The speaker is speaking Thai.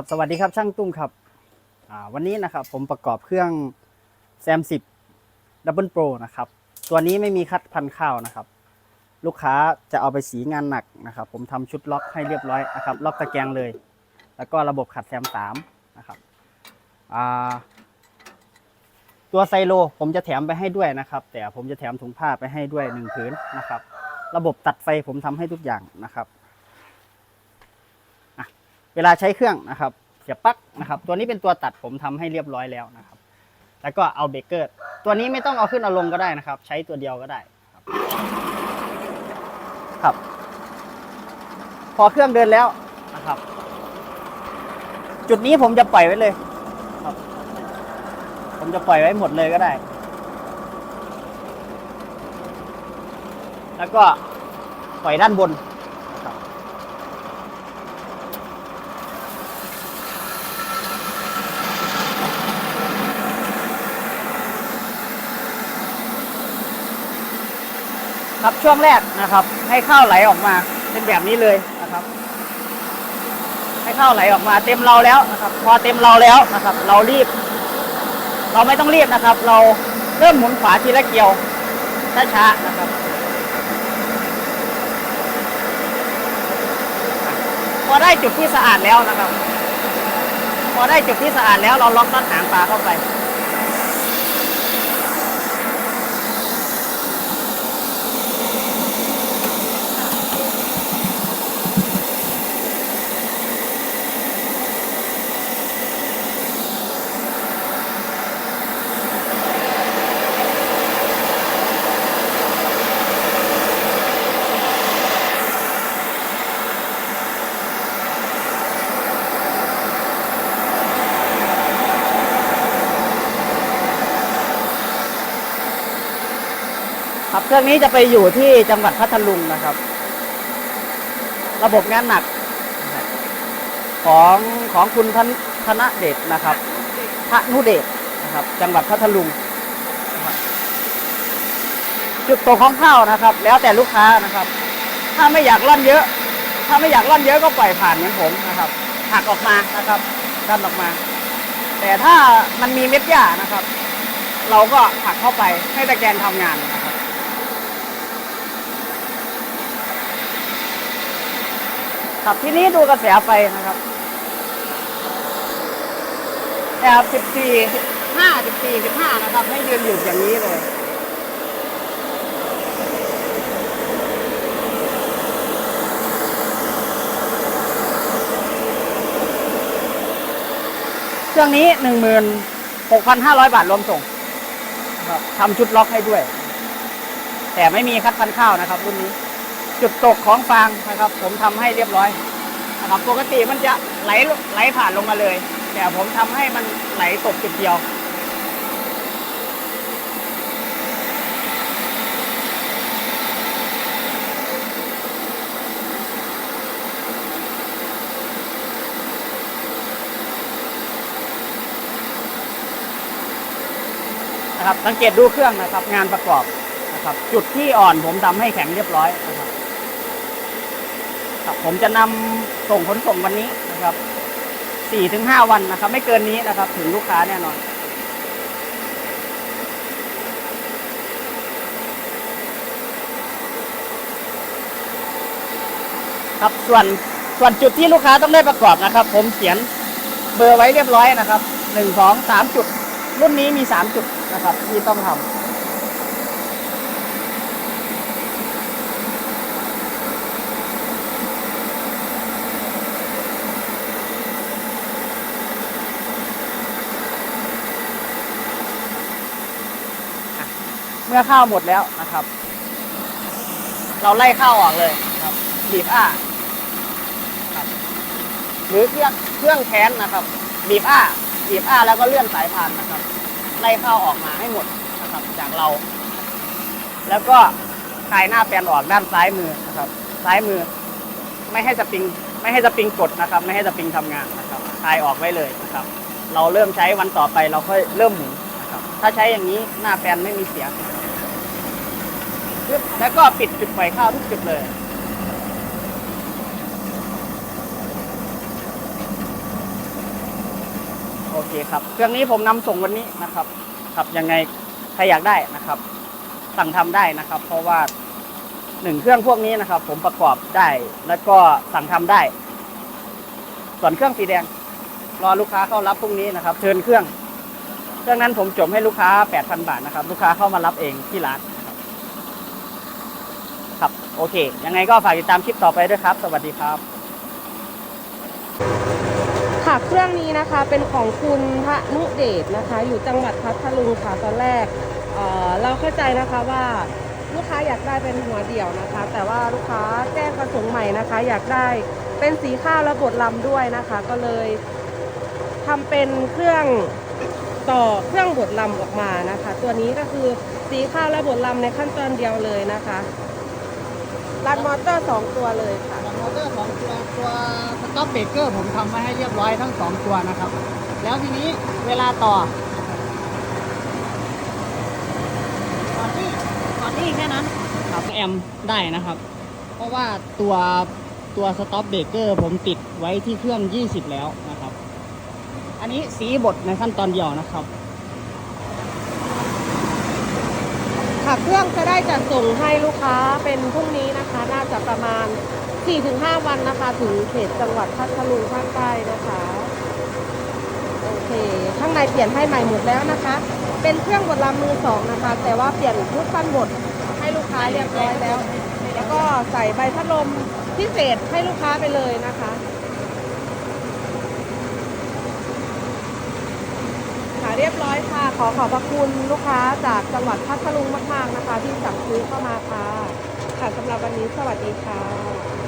ับสวัสดีครับช่างตุ้มครับวันนี้นะครับผมประกอบเครื่องแซมสิบดับเบิลโปรนะครับ ตัวนี้ไม่มีคัดพันข้าวนะครับ ลูกค้าจะเอาไปสีงานหนักนะครับ ผมทำชุดล็อกให้เรียบร้อยนะครับ ล็อกตะแกรงเลย แล้วก็ระบบขัดแซมสามนะครับตัวไซโลผมจะแถมไปให้ด้วยนะครับ แต่ผมจะแถมถุงผ้าไปให้ด้วยหนึ่งผืนนะครับ ระบบตัดไฟผมทำให้ทุกอย่างนะครับ เวลาใช้เครื่องนะครับเสียบปลั๊กนะครับ ตัวนี้เป็นตัวตัดผมทำให้เรียบร้อยแล้วนะครับ แล้วก็เอาเบรกเกอร์ ตัวนี้ไม่ต้องเอาขึ้นเอาลงก็ได้นะครับ ใช้ตัวเดียวก็ได้ครับรบพอเครื่องเดินแล้วนะครับ จุดนี้ผมจะปล่อยไว้เลยครับ ผมจะปล่อยไว้หมดเลยก็ได้ แล้วก็ปล่อยด้านบนครับ ครับช่วงแรกนะครับ ให้ข้าวไหลออกมาเป็นแบบนี้เลยนะครับ ให้ข้าวไหลออกมาเต็มเราแล้วนะครับ พอเต็มเราแล้วนะครับ เรารีบ เราไม่ต้องรีบนะครับ เราเริ่มหมุนขวาทีละเกลียวช้าๆนะครับพอได้จุดที่สะอาดแล้วนะครับ พอได้จุดที่สะอาดแล้วเราล็อกน็อตหางปลาเข้าไป ครับเครื่องนี้จะไปอยู่ที่จังหวัดพัทลุงนะครับ ระบบงานหนัก ของของคุณธนธนเดชนะครับพระนุเดชนะครับ จังหวัดพัทลุง จุดตกของข้าวนะครับ แล้วแต่ลูกค้านะครับ ถ้าไม่อยากร่อนเยอะ ถ้าไม่อยากร่อนเยอะก็ปล่อยผ่านเหมือนผมนะครับหักออกมานะครับดันออกมา แต่ถ้ามันมีเม็ดหญ้านะครับ เราก็ผักเข้าไปให้ตะแกรงทำงานนะครับ ครับทีนี้ดูกระแสไฟนะครับแอบสิบสี่ห้าสิบสี่สิบห้านะครับ ให้ยืนอยู่อย่างนี้เลยเครื่องนี้หนึ่งหมื่นหกพันห้าร้อยบาทรวมส่งครับทำชุดล็อกให้ด้วย แต่ไม่มีคัดพันข้าวนะครับรุ่นนี้ จุดตกของฟางนะครับ ผมทำให้เรียบร้อยนะครับปกติมันจะไหลไหลผ่านลงมาเลย แต่ผมทำให้มันไหลตกจุดเดียวนะครับสังเกตดูเครื่องนะครับ งานประกอบนะครับ จุดที่อ่อนผมทำให้แข็งเรียบร้อยนะครับ ครับผมจะนำส่งขนส่งวันนี้นะครับสี่ถึงห้าวันนะครับ ไม่เกินนี้นะครับ ถึงลูกค้าแน่นอนครับส่วนส่วนจุดที่ลูกค้าต้องได้ประกอบนะครับ ผมเขียนเบอร์ไว้เรียบร้อยนะครับหนึ่งสองสามจุด รุ่นนี้มีสามจุดนะครับ ที่ต้องทำ เมื่อข้าวหมดแล้วนะครับ เราไล่ข้าวออกเลยครับบีบอ้าครับหรือเครื่องเครื่องแขนนะครับบีบอ้าบีบอ้าแล้วก็เลื่อนสายพานนะครับ ไล่ข้าวออกมาให้หมดนะครับ จากเรา แล้วก็คลายหน้าแปลนออกด้านซ้ายมือนะครับ ซ้ายมือ ไม่ให้สปริงไม่ให้สปริงกดนะครับ ไม่ให้สปริงทำงานนะครับคลายออกไว้เลยนะครับ เราเริ่มใช้วันต่อไปเราค่อยเริ่มหมุนนะครับ ถ้าใช้อย่างนี้หน้าแปลนไม่มีเสียง ปึ๊บแล้วก็ปิดจุดปล่อยข้าวทุกจุดเลยโอเคครับเครื่องนี้ผมนำส่งวันนี้นะครับครับยังไงใครอยากได้นะครับ สั่งทำได้นะครับ เพราะว่าหนึ่งเครื่องพวกนี้นะครับ ผมประกอบได้แล้วก็สั่งทำได้ ส่วนเครื่องสีแดง รอลูกค้าเข้ารับพรุ่งนี้นะครับ เชิญเครื่อง เครื่องนั้นผมจมให้ลูกค้า 8,000 บาทนะครับ ลูกค้าเข้ามารับเองที่ร้าน โอเค ยังไงก็ฝากติดตามคลิปต่อไปด้วยครับ สวัสดีครับ ค่ะเครื่องนี้นะคะเป็นของคุณพระนุเดชนะคะ อยู่จังหวัดพัทลุงค่ะตอนแรกเอ่อเราเข้าใจนะคะว่าลูกค้าอยากได้เป็นหัวเดี่ยวนะคะ แต่ว่าลูกค้าแจ้งประสงค์ใหม่นะคะ อยากได้เป็นสีข้าวและบดลำด้วยนะคะ ก็เลยทำเป็นเครื่องต่อเครื่องบดลำออกมานะคะ ตัวนี้ก็คือสีข้าวและบดลำในขั้นตอนเดียวเลยนะคะ รัดมอเตอร์สองตัวเลยค่ะ มอเตอร์ของตัวตัวสต็อปเบรกเกอร์ผมทำไว้ให้เรียบร้อยทั้งสองตัวนะครับ แล้วทีนี้เวลาต่อต่อที่ต่อที่แค่นั้นครับแอมได้นะครับ เพราะว่าตัวตัวสต็อปเบรกเกอร์ผมติดไว้ที่เครื่อง 20 แล้วนะครับ อันนี้สีบดในขั้นตอนเดียวนะครับ ค่ะ เครื่องจะได้จัดส่งให้ลูกค้าเป็นพรุ่งนี้นะคะ น่าจะประมาณ 4-5 วันนะคะ ถึงเขตจังหวัดพัทลุงภาคใต้นะคะโอเคข้างในเปลี่ยนให้ใหม่หมดแล้วนะคะ เป็นเครื่องบดลำมือสองนะคะ แต่ว่าเปลี่ยนชุดฟันบดให้ลูกค้าเรียบร้อยแล้ว แล้วก็ใส่ใบพัดลมพิเศษให้ลูกค้าไปเลยนะคะ ค่ะเรี ยบร้อยค่ะ ขอขอบพระคุณลูกค้าจากจังหวัดพัทลุงมากๆนะคะ ที่สั่งซื้อเข้ามาค่ะค่ะสำหรับวันนี้สวัสดีค่ะ